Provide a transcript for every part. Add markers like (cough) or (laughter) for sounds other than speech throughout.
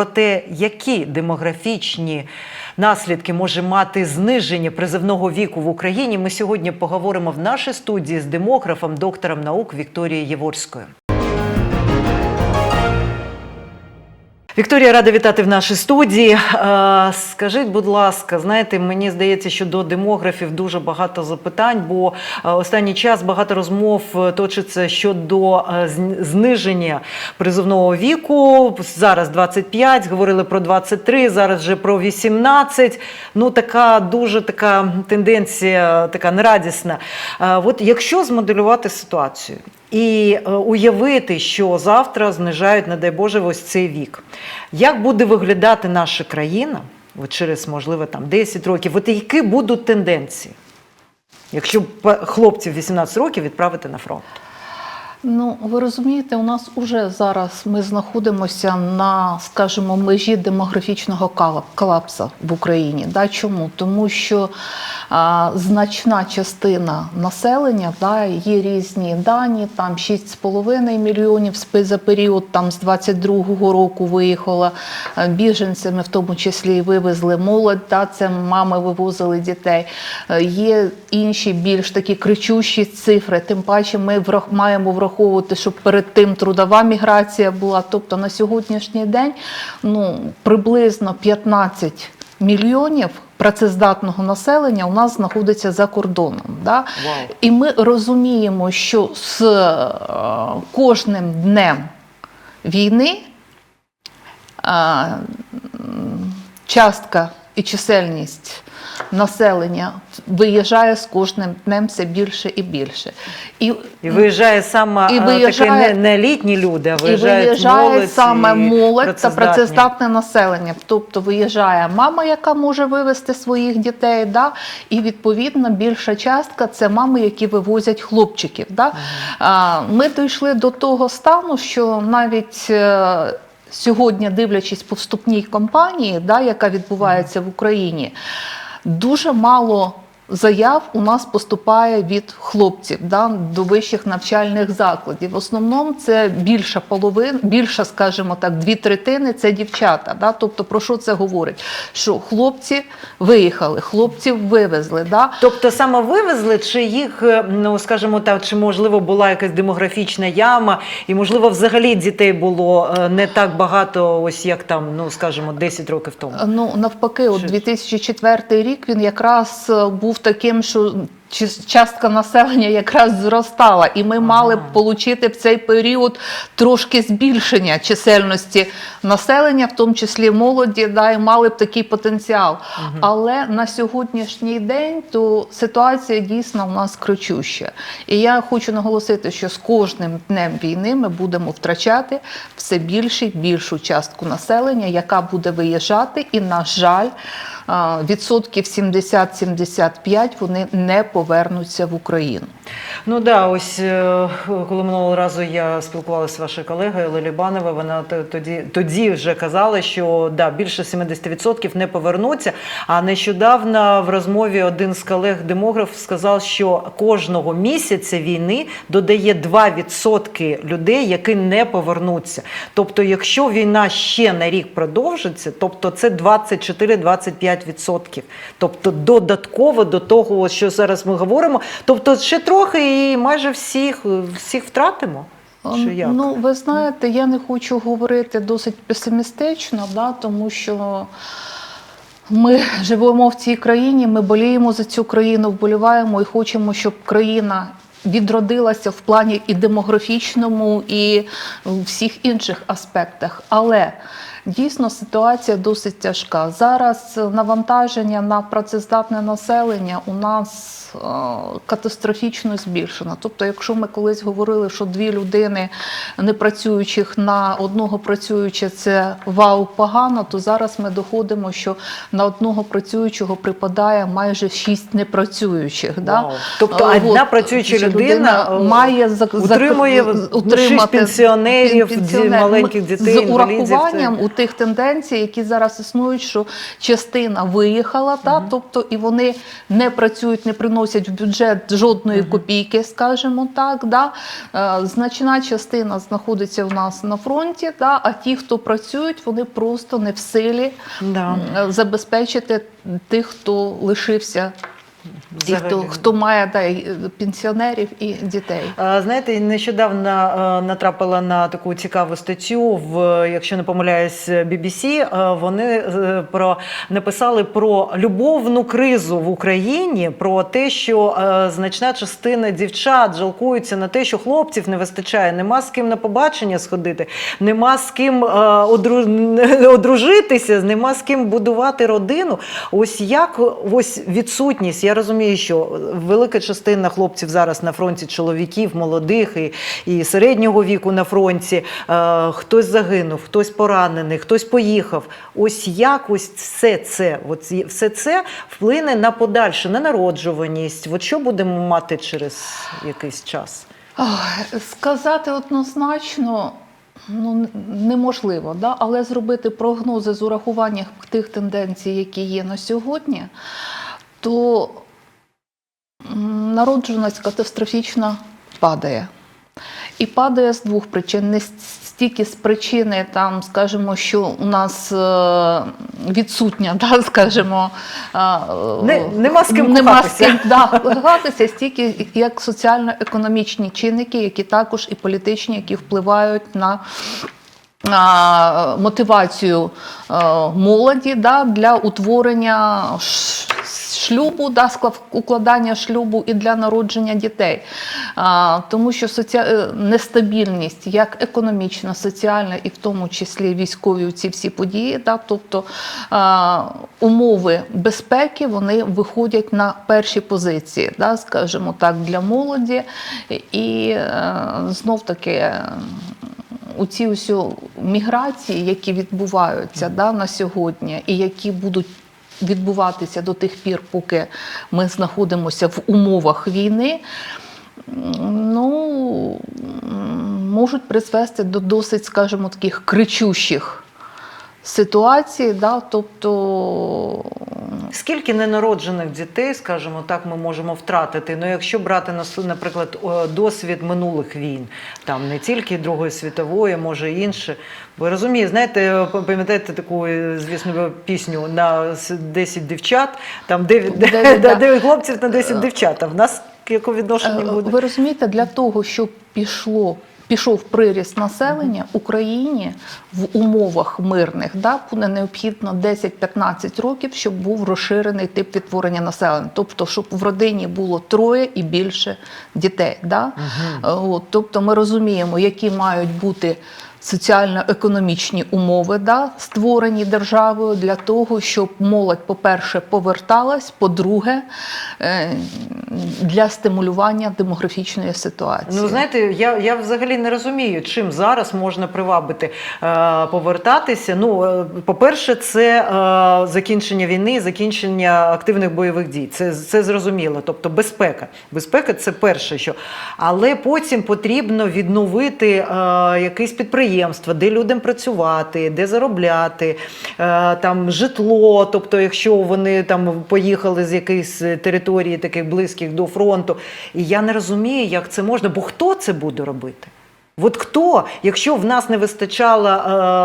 про те, які демографічні наслідки може мати зниження призивного віку в Україні. Ми сьогодні поговоримо в нашій студії з демографом, доктором наук Вікторією Єворською. Вікторія, рада вітати в нашій студії. Е, Скажіть, будь ласка, знаєте, мені здається, що до демографів дуже багато запитань, бо е, останній час багато розмов е, точиться щодо зниження призовного віку. Зараз 25, говорили про 23, зараз вже про 18. Ну, така дуже така тенденція, така нерадісна. От якщо змоделювати ситуацію. І е, уявити, що завтра знижають, не дай Боже, ось цей вік. Як буде виглядати наша країна от через, можливо, там 10 років? От які будуть тенденції, якщо хлопців 18 років відправити на фронт? Ну, ви розумієте, у нас уже зараз ми знаходимося на, скажімо, межі демографічного колапсу в Україні. Да? Чому? Тому що а, значна частина населення, да, є різні дані, там 6,5 мільйонів за період там, з 22-го року виїхало е, біженцями, в тому числі і вивезли молодь, да, це мами вивозили дітей. Е, Є інші більш такі кричущі цифри, тим паче ми маємо враховувати, щоб перед тим трудова міграція була. Тобто на сьогоднішній день ну, приблизно 15 мільйонів працездатного населення у нас знаходиться за кордоном. Да? Вау. І ми розуміємо, що з е, кожним днем війни е, частка і чисельність населення виїжджає з кожним днем все більше і більше. І, І виїжджає саме І е, виїжджає- не, не літні люди, а і виїжджає молодь саме і молодь та працездатне населення. Тобто виїжджає мама, яка може вивезти своїх дітей, да? і відповідно більша частка це мами, які вивозять хлопчиків. Да? А, Ми дійшли до того стану, що навіть. е, Сьогодні, дивлячись по вступній кампанії, да, яка відбувається в Україні, дуже мало заяв у нас поступає від хлопців да, до вищих навчальних закладів. В основному це більша половина, більша, скажімо так, дві третини це дівчата. Да? Тобто про що це говорить? Що хлопці виїхали, хлопців вивезли. Да? Тобто саме вивезли, чи їх, е, ну скажімо так, чи можливо була якась демографічна яма, і можливо взагалі дітей було е, не так багато, ось як там, ну скажімо, 10 років тому. Ну навпаки, от Чи- 2004 рік він якраз е, був таким, що частка населення якраз зростала, і ми мали б отримати в цей період трошки збільшення чисельності населення, в тому числі молоді, да, і мали б такий потенціал. Але на сьогоднішній день то ситуація дійсно у нас кричуща. І я хочу наголосити, що з кожним днем війни ми будемо втрачати все більше і більшу частку населення, яка буде виїжджати, і, на жаль, відсотків 70-75 вони не повернуться в Україну. Ну да, ось е, коли минулого разу я спілкувалася з вашою колегою Лелібанова, вона тоді, тоді вже казала, що да, більше 70% не повернуться. А нещодавно в розмові один з колег-демограф сказав, що кожного місяця війни додає 2% людей, які не повернуться. Тобто, якщо війна ще на рік продовжиться, тобто це 24-25%. Тобто додатково до того, що зараз ми говоримо, тобто ще трохи і майже всіх, всіх втратимо. Чи як? Ну, ви знаєте, я не хочу говорити досить песимістично, да, тому що ми живемо в цій країні, ми боліємо за цю країну, вболіваємо і хочемо, щоб країна відродилася в плані і демографічному, і в всіх інших аспектах. Але дійсно ситуація досить тяжка. Зараз навантаження на працездатне населення у нас е, катастрофічно збільшено. Тобто, якщо ми колись говорили, що дві людини непрацюючих на одного працююча це вау погано, то зараз ми доходимо, що на одного працюючого припадає майже шість непрацюючих. Да? Тобто Е, одна от, працююча ця людина, е, має утримує, ну, шість пенсіонерів, ді- маленьких дітей, з інвалідів, урахуванням, це- тих тенденцій, які зараз існують, що частина виїхала, та, тобто і вони не працюють, не приносять в бюджет жодної копійки, скажімо так. Да. Е, Значна частина знаходиться в нас на фронті, да, а ті, хто працюють, вони просто не в силі Да. забезпечити тих, хто лишився, і хто, хто має да, і пенсіонерів і дітей. А, Знаєте, нещодавно е, натрапила на таку цікаву статтю в, якщо не помиляюсь, BBC. Е, Вони е, про написали про любовну кризу в Україні, про те, що е, значна частина дівчат жалкуються на те, що хлопців не вистачає, нема з ким на побачення сходити, нема з ким е, одру- (laughs) одружитися, нема з ким будувати родину. Ось як ось відсутність. Я розумію, що велика частина хлопців зараз на фронті, чоловіків, молодих і, і середнього віку на фронті. Е, хтось загинув, хтось поранений, хтось поїхав. Ось як ось все це, от все це вплине на подальше, на народжуваність. От що будемо мати через якийсь час? Сказати однозначно ну, неможливо, да? але зробити прогнози з урахуванням тих тенденцій, які є на сьогодні, то народжуваність катастрофічно падає. І падає з двох причин. Не стільки з причини, там, скажімо, що у нас е, відсутня, (laughs) да, скажімо, е, Не- нема з ким нема з ким да, стільки як соціально-економічні чинники, які також і політичні, які впливають на мотивацію е, молоді да, для утворення шлюбу, да, укладання шлюбу і для народження дітей. Тому що соці... е, нестабільність, як економічна, соціальна і в тому числі військові ці всі події, да, тобто умови безпеки вони виходять на перші позиції, да, скажімо так, для молоді. І е, знов таки у ці усі міграції, які відбуваються да, на сьогодні, і які будуть відбуватися до тих пір, поки ми знаходимося в умовах війни, ну, можуть призвести до досить, скажімо, таких кричущих ситуацій. Да, тобто Скільки ненароджених дітей, скажімо так, ми можемо втратити? Ну, якщо брати наприклад, досвід минулих війн, там не тільки Другої світової, може і інше. Ви розумієте, знаєте, пам'ятаєте таку, е, звісно, пісню на с- 10 дівчат, там 9, Дев'ять, (laughs) да. хлопців на 10 дівчат. А в нас яке відношення Е, буде? Ви розумієте, для того, щоб пішло. Пішов приріст населення Україні в умовах мирних, да, буде необхідно 10-15 років, щоб був розширений тип відтворення населення. Тобто, щоб в родині було троє і більше дітей. Да? Угу. От, тобто ми розуміємо, які мають бути соціально-економічні умови, да, створені державою для того, щоб молодь, по-перше, поверталась, по-друге, е, для стимулювання демографічної ситуації. Ну, знаєте, я, я взагалі не розумію, чим зараз можна привабити е, повертатися. Ну, е, по-перше, це закінчення війни, закінчення активних бойових дій. Це, це зрозуміло. Тобто безпека. Безпека це перше, що. Але потім потрібно відновити е, якесь підприємство, де людям працювати, де заробляти, е, там житло. Тобто, якщо вони там поїхали з якоїсь території таких близьких до фронту. І я не розумію, як це можна, бо хто це буде робити? От хто, якщо в нас не вистачало е,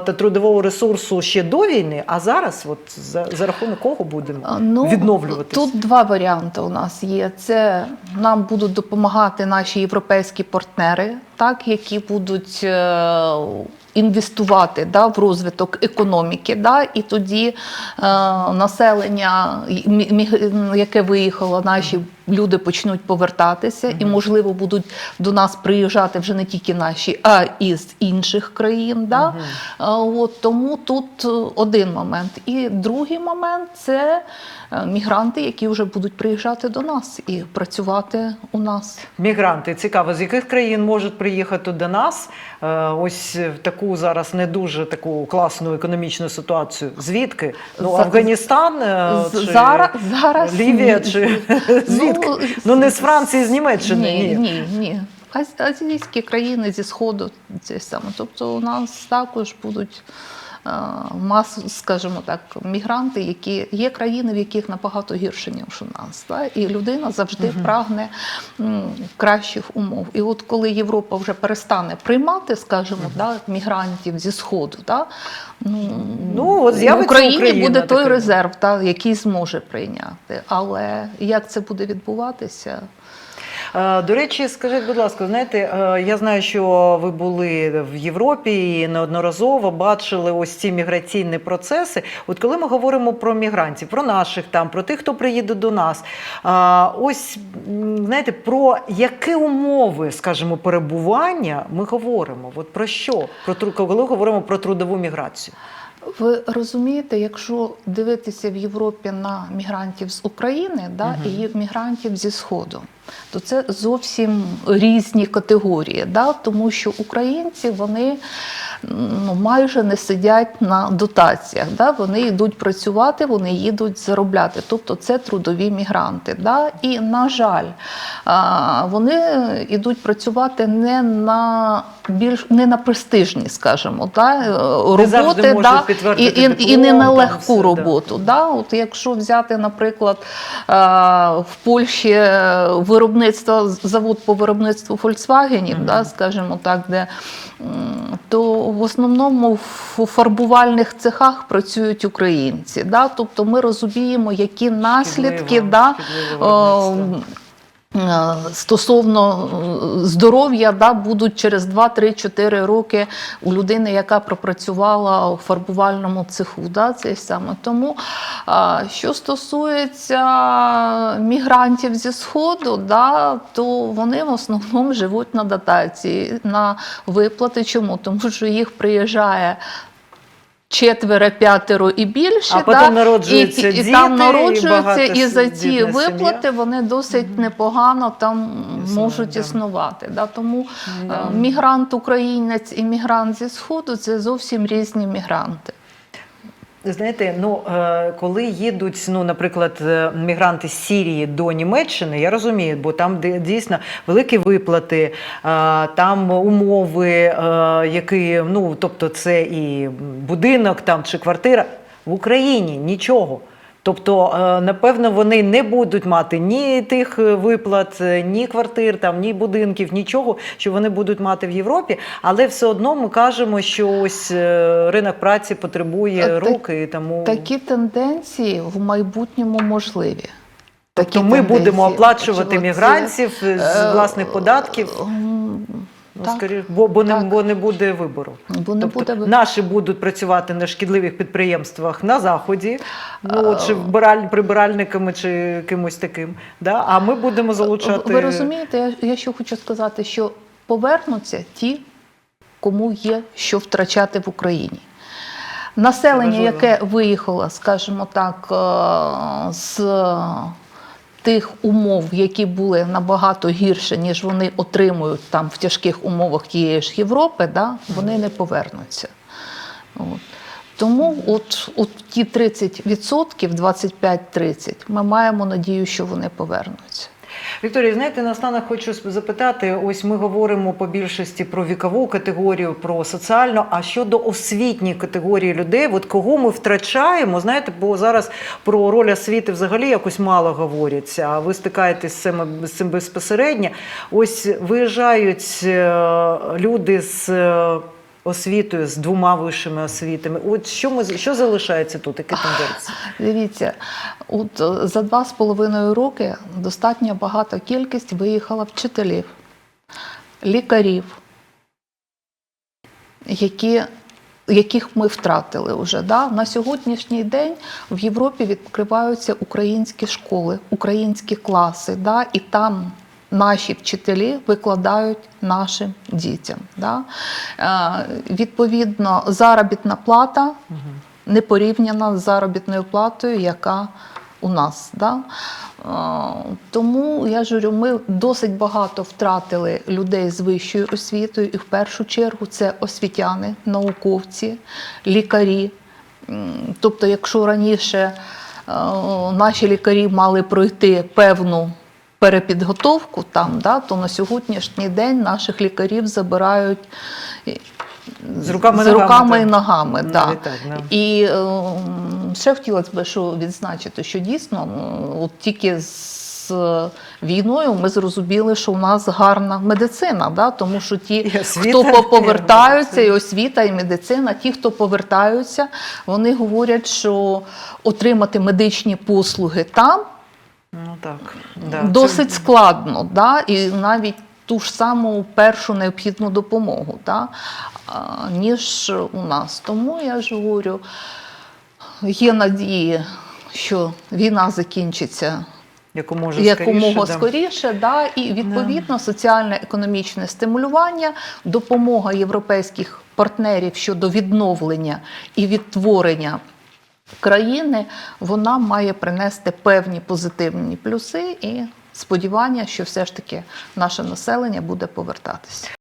та трудового ресурсу ще до війни, а зараз от за, за рахунок кого будемо Ну, відновлюватись? Тут два варіанти у нас є. Це нам будуть допомагати наші європейські партнери, так, які будуть е, інвестувати да, в розвиток економіки. Да, і тоді е, населення, яке виїхало, наші люди почнуть повертатися, і, можливо, будуть до нас приїжджати вже не тільки наші, а і з інших країн. Да? Е, От, тому тут один момент. І другий момент це мігранти, які вже будуть приїжджати до нас і працювати у нас. Мігранти, цікаво, з яких країн можуть приїхати до нас? Е, Ось в таку зараз не дуже таку класну економічну ситуацію. Звідки? Ну, Афганістан, е, чи зараз- зараз Лівія, чи звідки? Ну, Ну, не з Франції, з Німеччини. Ні, Ні. ні, ні. Аз- Азійські країни зі сходу це саме. Тобто у нас також будуть е, мас, скажімо так, мігранти, які є країни, в яких набагато гірше, ніж у нас. Да? І людина завжди прагне м, кращих умов. І от коли Європа вже перестане приймати, скажімо, да, мігрантів зі сходу, да, ну, Ну, от в Україні Україна буде той таким. резерв, та, який зможе прийняти. Але як це буде відбуватися? Е, До речі, скажіть, будь ласка, знаєте, е, я знаю, що ви були в Європі і неодноразово бачили ось ці міграційні процеси. От коли ми говоримо про мігрантів, про наших там, про тих, хто приїде до нас, а, ось знаєте, про які умови, скажімо, перебування ми говоримо? От про що? Про коли говоримо про трудову міграцію? Ви розумієте, якщо дивитися в Європі на мігрантів з України да, і мігрантів зі Сходу, то це зовсім різні категорії, да, тому що українці вони ну, майже не сидять на дотаціях. Да, вони йдуть працювати, вони їдуть заробляти. Тобто це трудові мігранти. Да, і, на жаль, вони йдуть працювати не на більш не на престижні, скажімо, да, роботи, да, і, і, і не на легку все, роботу. Да. От якщо взяти, наприклад, е, в Польщі е, виробництво, завод по виробництву Volkswagen, да, скажімо так, де то в основному в фарбувальних цехах працюють українці. Да? Тобто ми розуміємо, які наслідки Шкідливо, да. Е, Стосовно е, здоров'я, да, будуть через 2-3-4 роки у людини, яка пропрацювала у фарбувальному цеху. Да, це саме. Тому, що стосується мігрантів зі Сходу, да, то вони в основному живуть на дотації, на виплати. Чому? Тому що їх приїжджає. Четверо, п'ятеро і більше, А потім народжуються і, і, і діти, там народжуються, і, і за ці виплати вони досить непогано там можуть да. існувати. Да? Тому Да. е, мігрант українець і мігрант зі сходу це зовсім різні мігранти. Знаєте, ну е, коли їдуть, ну, наприклад, е, мігранти з Сірії до Німеччини, я розумію, бо там дійсно великі виплати, е, там умови, які, ну тобто, це і будинок там чи квартира в Україні нічого. Тобто, е, напевно, вони не будуть мати ні тих е, виплат, е, ні квартир, там, ні будинків, нічого, що вони будуть мати в Європі. Але все одно ми кажемо, що ось ринок праці потребує так- руки, тому Такі тенденції в майбутньому можливі. тобто Такі ми будемо оплачувати мігрантів з власних податків. Ну, так. скоріше, бо, бо, не, бо не буде вибору. Бо не тобто, буде наші будуть працювати на шкідливих підприємствах на заході, ну от, чи вбираль, прибиральниками, чи кимось таким. Да? А ми будемо залучати. Ви розумієте, я, я що хочу сказати, що повернуться ті, кому є що втрачати в Україні. Населення, яке виїхало, скажімо так, е, з тих умов, які були набагато гірше, ніж вони отримують там в тяжких умовах тієї ж Європи, да, вони не повернуться. От. Тому от, от ті 30%, 25-30, ми маємо надію, що вони повернуться. Вікторія, знаєте, наостанок хочу запитати: ось ми говоримо по більшості про вікову категорію, про соціальну. А щодо освітньої категорії людей, от кого ми втрачаємо, знаєте, бо зараз про роль освіти взагалі якось мало говориться. А ви стикаєтесь з цим, з цим безпосередньо. Ось виїжджають е, люди з. Освітою з двома вищими освітами. От що ми що залишається тут? Які тенденції? (sighs) Дивіться, от е, за два з половиною роки достатньо багата кількість виїхала вчителів, лікарів, які, яких ми втратили вже. Да? На сьогоднішній день в Європі відкриваються українські школи, українські класи, да? і там. Наші вчителі викладають нашим дітям. Да? Е, відповідно, заробітна плата не порівняна з заробітною платою, яка у нас. Да? Е, Тому я ж говорю, ми досить багато втратили людей з вищою освітою, і в першу чергу це освітяни, науковці, лікарі. Тобто, якщо раніше е, наші лікарі мали пройти певну перепідготовку там, да, то на сьогоднішній день наших лікарів забирають З руками з ногами, руками і так. ногами. Да. Так, да. І е, ще хотілося б що відзначити, що дійсно от тільки з війною ми зрозуміли, що у нас гарна медицина, да? тому що ті, освіта, хто повертаються, і освіта, і медицина, ті, хто повертаються, вони говорять, що отримати медичні послуги там Ну так, да. досить складно, да? і навіть ту ж саму першу необхідну допомогу, да? ніж у нас. Тому я ж говорю, є надії, що війна закінчиться якомога якомога скоріше, скоріше, да, і відповідно соціально-економічне стимулювання, допомога європейських партнерів щодо відновлення і відтворення країни, вона має принести певні позитивні плюси і сподівання, що все ж таки наше населення буде повертатися.